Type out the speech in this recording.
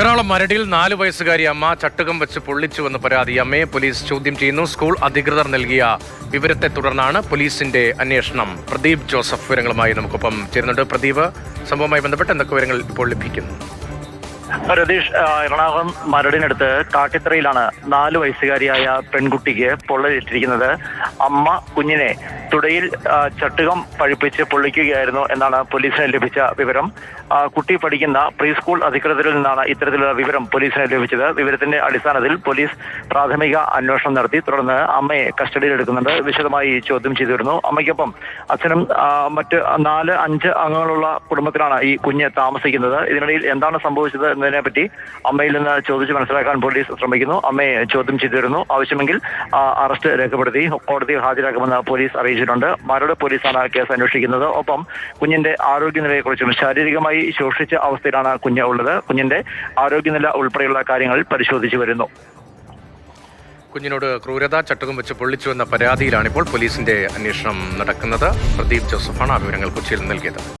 എറണാകുളം മരടിയിൽ നാല് വയസ്സുകാരി അമ്മ ചട്ടുകം വെച്ച് പൊള്ളിച്ചുവെന്ന് പരാതി. അമ്മയെ പോലീസ് ചോദ്യം ചെയ്യുന്നു. സ്കൂൾ അധികൃതർ നൽകിയ വിവരത്തെ തുടർന്നാണ് പോലീസിന്റെ അന്വേഷണം. പ്രദീപ് ജോസഫ് വിവരങ്ങളുമായി നമുക്കൊപ്പം ചേരുന്നുണ്ട്. പ്രദീപ് സംഭവവുമായി ബന്ധപ്പെട്ട് എന്തൊക്കെ വിവരങ്ങൾ ഇപ്പോൾ ലഭിക്കുന്നു? രതീഷ് എറണാകുളം മരടിനടുത്ത് കാട്ടിത്തറയിലാണ് നാലു വയസ്സുകാരിയായ പെൺകുട്ടിക്ക് പൊള്ളലേറ്റിരിക്കുന്നത് അമ്മ കുഞ്ഞിനെ തുടയിൽ ചട്ടുകം പഴിപ്പിച്ച് പൊള്ളിക്കുകയായിരുന്നു എന്നാണ് പോലീസിന് ലഭിച്ച വിവരം. കുട്ടി പഠിക്കുന്ന പ്രീ സ്കൂൾ അധികൃതരിൽ നിന്നാണ് ഇത്തരത്തിലുള്ള വിവരം പോലീസിന് ലഭിച്ചത്. വിവരത്തിന്റെ അടിസ്ഥാനത്തിൽ പോലീസ് പ്രാഥമിക അന്വേഷണം നടത്തി. തുടർന്ന് അമ്മയെ കസ്റ്റഡിയിൽ എടുക്കുന്നുണ്ട്. വിശദമായി ചോദ്യം ചെയ്തു വരുന്നു അമ്മയ്ക്കൊപ്പം അച്ഛനും മറ്റ് നാല് അഞ്ച് അംഗങ്ങളുള്ള കുടുംബത്തിലാണ് ഈ കുഞ്ഞ് താമസിക്കുന്നത്. ഇതിനിടയിൽ എന്താണ് സംഭവിച്ചത് എന്നതിനെ പറ്റി അമ്മയിൽ നിന്ന് ചോദിച്ച് മനസ്സിലാക്കാൻ പോലീസ് ശ്രമിക്കുന്നു. അമ്മയെ ചോദ്യം ചെയ്തു വരുന്നു ആവശ്യമെങ്കിൽ അറസ്റ്റ് രേഖപ്പെടുത്തി കോടതിയിൽ ഹാജരാക്കുമെന്ന് പോലീസ് അറിയിച്ചിട്ടുണ്ട് മരട് പോലീസാണ് കേസ് അന്വേഷിക്കുന്നത്. ഒപ്പം കുഞ്ഞിന്റെ ആരോഗ്യനിലയെക്കുറിച്ചും ശാരീരികമായി ശോഷിച്ച അവസ്ഥയിലാണ് കുഞ്ഞ് ഉള്ളത്. കുഞ്ഞിന്റെ ആരോഗ്യനില ഉൾപ്പെടെയുള്ള കാര്യങ്ങൾ പരിശോധിച്ചു വരുന്നു. കുഞ്ഞിനോട് ക്രൂരത ചട്ടകം വെച്ച് പൊള്ളിച്ചുവെന്ന പരാതിയിലാണ് ഇപ്പോൾ പോലീസിന്റെ അന്വേഷണം നടക്കുന്നത്. പ്രദീപ് ജോസഫാണ് ആ വിവരങ്ങൾ കൊച്ചിയിൽ നൽകിയത്.